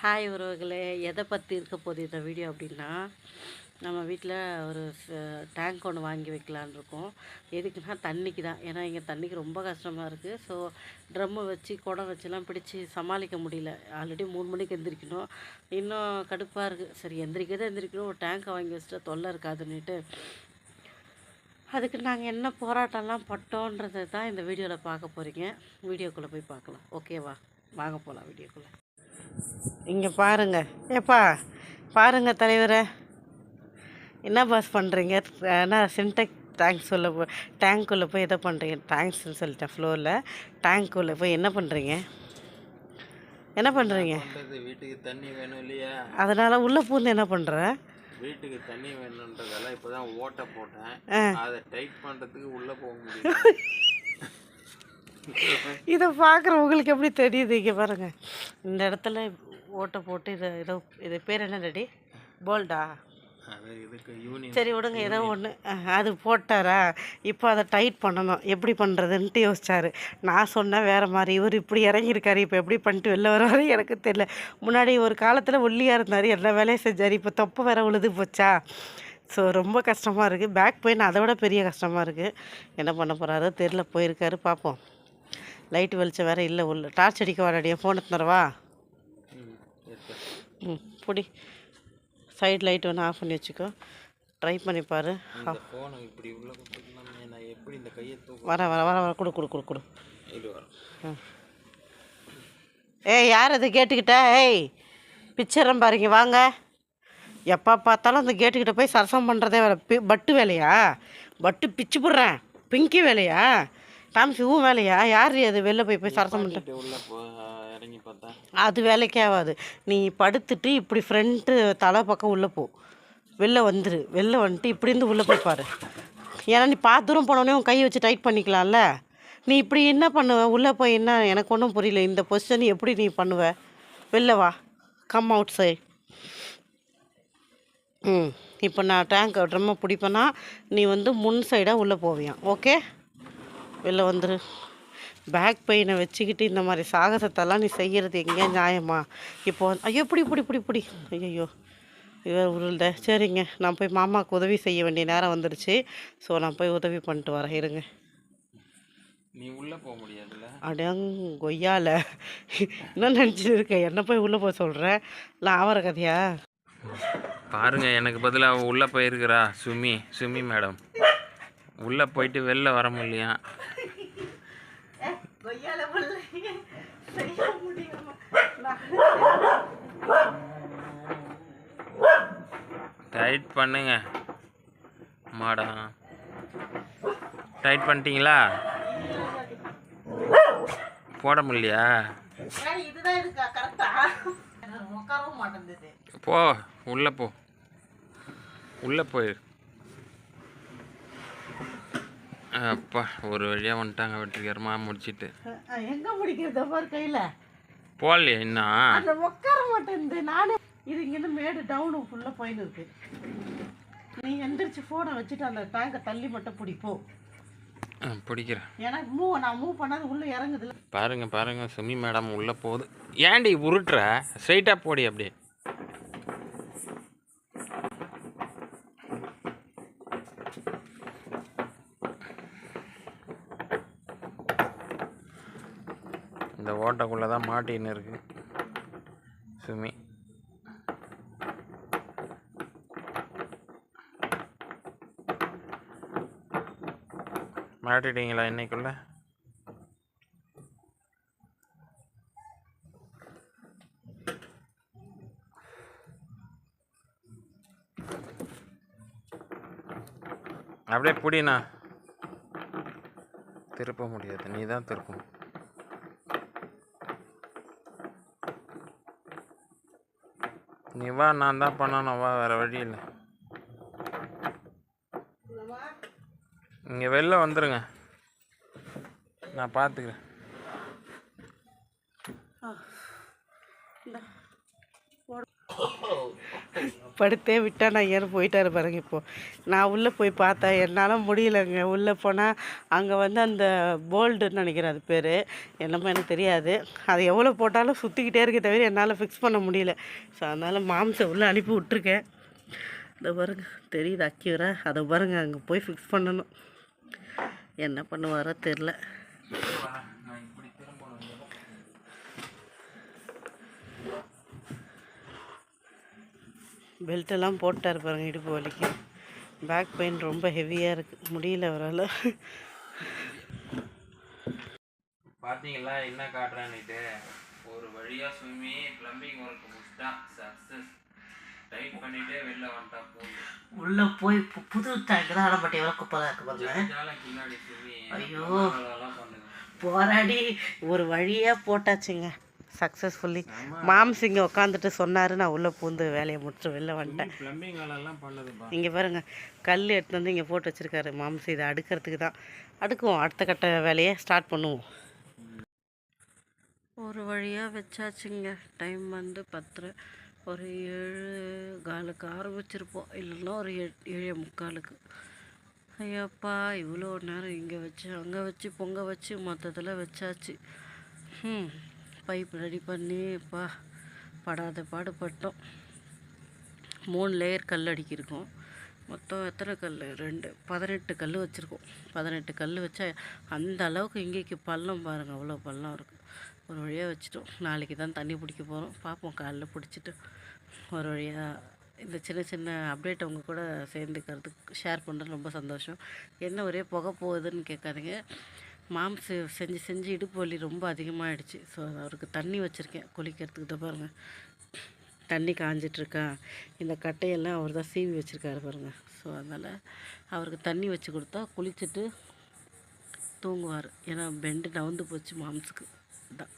Hi உறவுகளே எதை பற்றி இருக்க போகுது இந்த வீடியோ அப்படின்னா நம்ம வீட்டில் ஒரு டேங்க் ஒன்று வாங்கி வைக்கலான்னு இருக்கோம். எதுக்குன்னா தண்ணிக்கு தான். ஏன்னா இங்கே தண்ணிக்கு ரொம்ப கஷ்டமாக இருக்குது ஸோ ட்ரம்மு வச்சு குடம் வச்சுலாம் பிடிச்சி சமாளிக்க முடியல. ஆல்ரெடி மூணு மணிக்கு எந்திரிக்கணும். இன்னும் கடுப்பாக இருக்குது சரி எந்திரிக்கதே எந்திரிக்கணும். ஒரு டேங்கை வாங்கி வச்சுட்டா தொல்லை இருக்காதுன்னுட்டு. அதுக்கு நாங்கள் என்ன போராட்டம்லாம் பட்டோன்றதை தான் இந்த வீடியோவில் பார்க்க போகிறீங்க வீடியோக்குள்ளே போய் பார்க்கலாம். ஓகேவா வாங்க போகலாம் வீடியோக்குள்ளே இங்கே பாருங்க. ஏப்பா பாருங்க தலைவரை. என்ன பாஸ் பண்ணுறீங்க என்ன சின்டெக் டேங்க் சொல்ல போ டேங்க்குள்ளே போய் எதை பண்ணுறீங்க டேங்க்ஸ்னு சொல்லிட்டேன் ஃப்ளோரில் டேங்க்குள்ளே போய் என்ன பண்ணுறீங்க என்ன பண்ணுறீங்க வீட்டுக்கு தண்ணி வேணும் இல்லையா? அதனால் உள்ளே பூந்து என்ன பண்ணுற வீட்டுக்கு தண்ணி வேணுன்றதால இப்பதான் ஓட்டை போட்டேன். அதை டைட் பண்றதுக்கு உள்ள போக முடியல. இதை பார்க்குற உங்களுக்கு எப்படி தெரியுது இங்கே பாருங்கள் இந்த இடத்துல ஓட்டை போட்டு இதை இதோ இது பேர் என்ன ரெடி போல்டா சரி விடுங்க ஏதோ ஒன்று அது போட்டாரா? இப்போ அதை டைட் பண்ணணும். எப்படி பண்ணுறதுன்ட்டு யோசிச்சாரு. நான் சொன்னேன் வேறு மாதிரி. இவர் இப்படி இறங்கியிருக்காரு. இப்போ எப்படி பண்ணிட்டு வெளில வருவாரு எனக்கு தெரியல. முன்னாடி ஒரு காலத்தில் ஒல்லியாக இருந்தார். எல்லா வேலையும் செஞ்சார். இப்போ தொப்பை வேற உழுது போச்சா? ஸோ ரொம்ப கஷ்டமாக இருக்குது பேக் பெயின் அதை விட பெரிய கஷ்டமாக இருக்குது என்ன பண்ண போகிறாரோ தெரில போயிருக்காரு பார்ப்போம். லைட் வெளிச்சம் வேறு இல்லை உள்ள டார்ச் அடிக்க வாடாடியா ஃபோன் எடுத்துனரவா ம் பிடி. சைடு லைட் ஒன்று ஆஃப் பண்ணி வச்சுக்கோ. ட்ரை பண்ணி பாரு. வர வர வர வர கொடு கொடு கொடு கொடு. ஏய் யார் அது கேட்டுக்கிட்ட? ஏய் பிச்சரம் பாருங்க வாங்க. எப்போ பார்த்தாலும் அந்த கேட்டுக்கிட்ட போய் சரசம் பண்ணுறதே வேலை பட்டு வேலையா? பட்டு பிச்சு போடுறேன். பிங்கி வேலையா? டாம்சி ஊ வேலையா? யார் அது? வெளில போய் போய் சரசம் பண்ணுற இது உள்ள போ இறங்கி பார்த்தா. அது வேலைக்கே ஆகாது. நீ படுத்துட்டு இப்படி ஃப்ரண்ட்டு தலை பக்கம் உள்ளே போ. வெளில வந்துரு. வெளில வந்துட்டு இப்படி இருந்து உள்ளே போய் பாரு. ஏன்னா நீ பார்த்து தூரம் போனோடனே உன் கையை வச்சு டைட் பண்ணிக்கலாம்ல. நீ இப்படி என்ன பண்ணுவ? உள்ளே போய் என்ன? எனக்கு ஒன்றும் புரியல. இந்த பொசிஷன் எப்படி நீ பண்ணுவ? வெளில வா. கம் அவுட் சைட் ம். இப்போ நான் டேங்க் ட்ரம்மை பிடிப்பேன்னா நீ வந்து முன் சைடாக உள்ளே போவியான் ஓகே வெளில வந்துரு. பேக் பெயினை வச்சுக்கிட்டு இந்த மாதிரி சாகசத்தெல்லாம் நீ செய்கிறது எங்கேயா நியாயமா? இப்போ ஐயோ இப்படி இப்படி இப்படி இப்படி ஐயோ இவர் உருள்த. சரிங்க. நான் போய் மாமாவுக்கு உதவி செய்ய வேண்டிய நேரம் வந்துடுச்சு ஸோ நான் போய் உதவி பண்ணிட்டு வரேன். இருங்க. நீ உள்ள போக முடியாதுல்ல? அடங் கொய்யால. என்ன நினச்சிட்டு இருக்க? என்ன போய் உள்ளே போக சொல்கிறேன் இல்லை ஆவர கதையா? பாருங்க எனக்கு பதிலாக உள்ள போயிருக்கிறா. சுமி சுமி மேடம். உள்ள போயிட்டு வெளில வர முடியலையா? டைட் பண்ணுங்க. மாடா. டைட் பண்ணிட்டீங்களா? போட முடியலையா? போ உள்ள போ. உள்ள போயிரு. அப்பா ஒரு வழியாக வந்துட்டாங்க வெற்றிகரமாக முடிச்சிட்டு. எங்க பிடிக்கிறத பாரு கையில. போகலையா இன்னும்? அந்த உட்கார மாட்டேங்குது. நானே இது இங்கேருந்து மேடு டவுனு ஃபுல்லாக போயின்னு இருக்கு. நீ எந்திரிச்சு ஃபோனை வச்சுட்டு அந்த டேங்கை தள்ளி மட்டும் பிடிப்போ ஆ, பிடிக்கிறேன். எனக்கு மூவ் நான் மூவ் பண்ணாது உள்ளே இறங்குதுல பாருங்க பாருங்க சுமி மேடம் உள்ளே போகுது. ஏன்டி உருட்டுற? ஸ்ட்ரைட்டாக போடி அப்படியே. இந்த ஓட்டைக்குள்ளே தான் மாட்டின்னு இருக்கு. சுமி. மாட்டிட்டீங்களா இன்னைக்குள்ள? அப்படியே புடிண்ணா. திருப்ப முடியாது. நீ தான் திருப்பணும். நீ வா நான் தான் பண்ணணும். வா வேறு வழி இல்லை. இங்கே வெளில வந்துருங்க. நான் பார்த்துக்கிறேன் படுத்தே விட்டால் நான் ஏன் போயிட்டாரு பாருங்க இப்போது நான் உள்ளே போய் பார்த்தேன் என்னால் முடியலங்க. உள்ளே போனால் அங்கே வந்து அந்த போல்டுன்னு நினைக்கிறேன் அது பேர். என்னமோ எனக்கு தெரியாது. அது எவ்வளோ போட்டாலும் சுற்றிக்கிட்டே இருக்கே தவிர என்னால் ஃபிக்ஸ் பண்ண முடியல. ஸோ அதனால் மாம்சை உள்ளே அனுப்பி விட்ருக்கேன் அதை பாருங்க. தெரியுது அக்யூரா அதை பாருங்க. அங்கே போய் ஃபிக்ஸ் பண்ணணும். என்ன பண்ணுவாரோ தெரில நான் இப்படி திரும்பணும் பெல்ட்டெல்லாம் போட்டார் பாருங்க இடுப்பு வலிக்கு. பேக் பெயின் ரொம்ப ஹெவியாக இருக்குது முடியல அவரால். பார்த்தீங்களா என்ன காட்டுறான்னுட்டு? ஒரு வழியாக சும்மி ப்ளம்பிங் ஒர்க் முடிச்சிட்டான் சக்ஸஸ் டைட் பண்ணிட்டே வெளில வந்துட்டான் போகுது உள்ளே போய் பு- புது டேங்க் தான் ஆனால் பட் எவ்வளோ குப்பலாக இருக்குது பாருங்க ஐயோ. போராடி ஒரு வழியாக போட்டாச்சுங்க. சக்ஸஸ்ஃபுல்லி மாம்ஸ் இங்கே உட்காந்துட்டு சொன்னார் நான் உள்ளே பூந்து வேலையை முடிச்சு வெளில வந்துட்டேன். இங்கே பாருங்க கல் எடுத்து வந்து இங்கே போட்டு வச்சுருக்காரு மாம்ஸ் இதை அடுக்கிறதுக்கு தான். அடுக்குவோம் அடுத்த கட்ட வேலையை ஸ்டார்ட் பண்ணுவோம். ஒரு வழியாக வச்சாச்சுங்க. டைம் வந்து பத்தரை. ஒரு ஏழு காலுக்கு ஆரம்பிச்சிருப்போம். இல்லைன்னா ஒரு எட் ஏழு முக்காலுக்கு. ஐயப்பா இவ்வளோ நேரம் இங்கே வச்சு அங்கே வச்சு பொங்க வச்சு மொத்தத்தில் வச்சாச்சு. ம் பைப் ரெடி பண்ணி இப்போ படாத பாடுபட்டோம். மூணு லேயர் கல் அடிக்கிருக்கோம் மொத்தம் எத்தனை கல்? ரெண்டு பதினெட்டு கல் வச்சுருக்கோம். பதினெட்டு கல் வச்சா அந்த அளவுக்கு இங்கேக்கு பள்ளம் பாருங்கள் அவ்வளோ பள்ளம் இருக்குது ஒரு வழியாக வச்சுட்டோம். நாளைக்கு தான் தண்ணி பிடிக்க போகிறோம் பார்ப்போம் காலைல பிடிச்சிட்டு ஒரு வழியாக இந்த சின்ன சின்ன அப்டேட் அவங்க கூட சேர்ந்துக்கிறதுக்கு ஷேர் பண்ணுறது ரொம்ப சந்தோஷம். என்ன ஒரே புகை போகுதுன்னு கேட்காதீங்க. மாம்சு செஞ்சு செஞ்சு இடுப்பு வலி ரொம்ப அதிகமாகிடுச்சு ஸோ அவருக்கு தண்ணி வச்சுருக்கேன். குளிக்கிறதுக்கு தான் பாருங்கள் தண்ணி காஞ்சிட்ருக்கா. இந்த கட்டையெல்லாம் அவர் தான் சீவி வச்சுருக்காரு பாருங்கள் ஸோ அதனால் அவருக்கு தண்ணி வச்சு கொடுத்தா குளிச்சுட்டு தூங்குவார். ஏன்னா பெண்டு நவுந்து போச்சு மாம்ஸுக்கு தான்